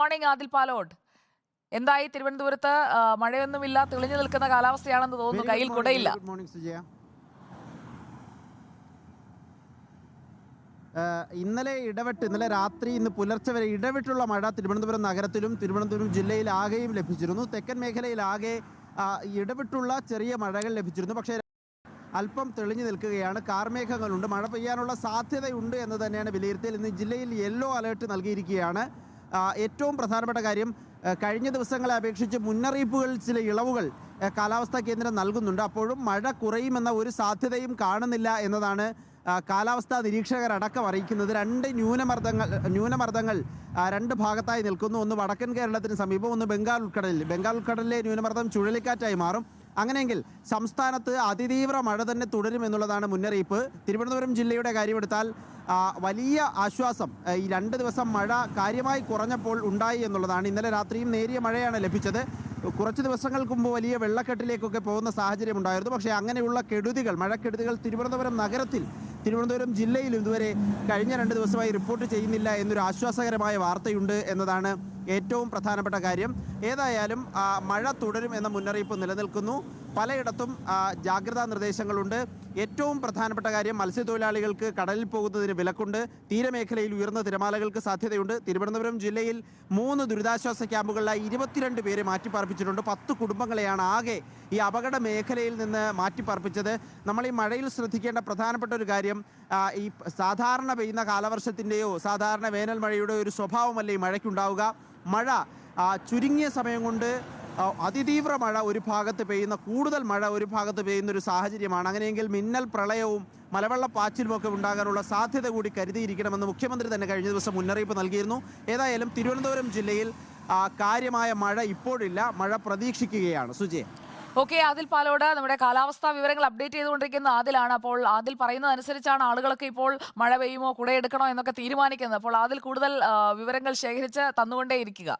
Morning Adil Palott എന്തായി തിരുവനന്തപുരത്ത്? മഴയൊന്നുമില്ല തെളിഞ്ഞു നിൽക്കുന്ന കാലാവസ്ഥയാണെന്ന് തോന്നുന്നു. കയ്യിൽ കുടയില്ല. ഇന്നലെ ഇടവിട്ട് ഇന്നലെ രാത്രി ഇന്ന് പുലർച്ചെ വരെ ഇടവിട്ടുള്ള മഴ തിരുവനന്തപുരം നഗരത്തിലും തിരുവനന്തപുരം ജില്ലയിൽ ആകെയും ലഭിച്ചിരുന്നു. തെക്കൻ മേഖലയിൽ ആകെ ഇടവിട്ടുള്ള ചെറിയ മഴകൾ ലഭിച്ചിരുന്നു. പക്ഷേ അല്പം തെളിഞ്ഞു നിൽക്കുകയാണ്. കാർമേഘങ്ങളുണ്ട്. മഴ പെയ്യാനുള്ള സാധ്യതയുണ്ട് എന്ന് തന്നെയാണ് വിലയിരുത്തൽ. ഇന്ന് ജില്ലയിൽ യെല്ലോ അലേർട്ട് നൽകിയിരിക്കുകയാണ്. ഏറ്റവും പ്രധാനപ്പെട്ട കാര്യം കഴിഞ്ഞ ദിവസങ്ങളെ അപേക്ഷിച്ച് മുന്നറിയിപ്പുകൾ ചില ഇളവുകൾ കാലാവസ്ഥാ കേന്ദ്രം നൽകുന്നുണ്ട്. അപ്പോഴും മഴ കുറയുമെന്ന ഒരു സാധ്യതയും കാണുന്നില്ല എന്നതാണ് കാലാവസ്ഥാ നിരീക്ഷകരടക്കം അറിയിക്കുന്നത്. രണ്ട് ന്യൂനമർദ്ദങ്ങൾ ന്യൂനമർദ്ദങ്ങൾ രണ്ട് ഭാഗത്തായി നിൽക്കുന്നു. ഒന്ന് വടക്കൻ കേരളത്തിന് സമീപം ഒന്ന് ബംഗാൾ ഉൾക്കടലിൽ. ബംഗാൾ ഉൾക്കടലിലെ ന്യൂനമർദ്ദം ചുഴലിക്കാറ്റായി മാറും. അങ്ങനെയെങ്കിൽ സംസ്ഥാനത്ത് അതിതീവ്ര മഴ തന്നെ തുടരുമെന്നുള്ളതാണ് മുന്നറിയിപ്പ്. തിരുവനന്തപുരം ജില്ലയുടെ കാര്യമെടുത്താൽ വലിയ ആശ്വാസം ഈ രണ്ട് ദിവസം മഴ കാര്യമായി കുറഞ്ഞപ്പോൾ ഉണ്ടായി എന്നുള്ളതാണ്. ഇന്നലെ രാത്രിയും നേരിയ മഴയാണ് ലഭിച്ചത്. കുറച്ച് ദിവസങ്ങൾക്ക് മുമ്പ് വലിയ വെള്ളക്കെട്ടിലേക്കൊക്കെ പോകുന്ന സാഹചര്യം ഉണ്ടായിരുന്നു. പക്ഷേ അങ്ങനെയുള്ള കെടുതികൾ മഴക്കെടുതികൾ തിരുവനന്തപുരം നഗരത്തിൽ തിരുവനന്തപുരം ജില്ലയിൽ ഇതുവരെ കഴിഞ്ഞ രണ്ട് ദിവസമായി റിപ്പോർട്ട് ചെയ്യുന്നില്ല എന്നൊരു ആശ്വാസകരമായ വാർത്തയുണ്ട് എന്നതാണ് ഏറ്റവും പ്രധാനപ്പെട്ട കാര്യം ഏതായാലും മഴ തുടരും എന്ന മുന്നറിയിപ്പ് നിലനിൽക്കുന്നു. പലയിടത്തും ജാഗ്രതാ നിർദ്ദേശങ്ങളുണ്ട്. ഏറ്റവും പ്രധാനപ്പെട്ട കാര്യം മത്സ്യത്തൊഴിലാളികൾക്ക് കടലിൽ പോകുന്നതിന് വിലക്കുണ്ട്. തീരമേഖലയിൽ ഉയർന്ന തിരമാലകൾക്ക് സാധ്യതയുണ്ട്. തിരുവനന്തപുരം ജില്ലയിൽ മൂന്ന് ദുരിതാശ്വാസ ക്യാമ്പുകളിലായി ഇരുപത്തിരണ്ട് പേരെ മാറ്റിപ്പാർപ്പിച്ചിട്ടുണ്ട്. പത്ത് കുടുംബങ്ങളെയാണ് ആകെ ഈ അപകട മേഖലയിൽ നിന്ന് മാറ്റിപ്പാർപ്പിച്ചത്. നമ്മൾ ഈ മഴയിൽ ശ്രദ്ധിക്കേണ്ട പ്രധാനപ്പെട്ട ഒരു കാര്യം ഈ സാധാരണ പെയ്യുന്ന കാലവർഷത്തിന്റെയോ സാധാരണ വേനൽ മഴയുടെ ഒരു സ്വഭാവമല്ല ഈ മഴയ്ക്കുണ്ടാവുക? മഴ ചുരുങ്ങിയ സമയം കൊണ്ട് അതിതീവ്ര മഴ ഒരു ഭാഗത്ത് പെയ്യുന്ന കൂടുതൽ മഴ ഒരു ഭാഗത്ത് പെയ്യുന്ന ഒരു സാഹചര്യമാണ്. അങ്ങനെയെങ്കിൽ മിന്നൽ പ്രളയവും മലവെള്ള പാച്ചിലും ഒക്കെ ഉണ്ടാകാനുള്ള സാധ്യത കൂടി കരുതിയിരിക്കണമെന്ന് മുഖ്യമന്ത്രി തന്നെ കഴിഞ്ഞ ദിവസം മുന്നറിയിപ്പ് നൽകിയിരുന്നു. ഏതായാലും തിരുവനന്തപുരം ജില്ലയിൽ കാര്യമായ മഴ ഇപ്പോഴില്ല. മഴ പ്രതീക്ഷിക്കുകയാണ്. സുജയ്. ഓക്കെ ആദിൽ പാലോട് നമ്മുടെ കാലാവസ്ഥാ വിവരങ്ങൾ അപ്ഡേറ്റ് ചെയ്തുകൊണ്ടിരിക്കുന്ന. ആദിലാണ് അപ്പോൾ ആദിൽ പറയുന്നതനുസരിച്ചാണ് ആളുകളൊക്കെ ഇപ്പോൾ മഴ പെയ്യുമോ കുടയെടുക്കണോ എന്നൊക്കെ തീരുമാനിക്കുന്നത്. അപ്പോൾ ആദിൽ കൂടുതൽ വിവരങ്ങൾ ശേഖരിച്ച് തന്നുകൊണ്ടേയിരിക്കുക.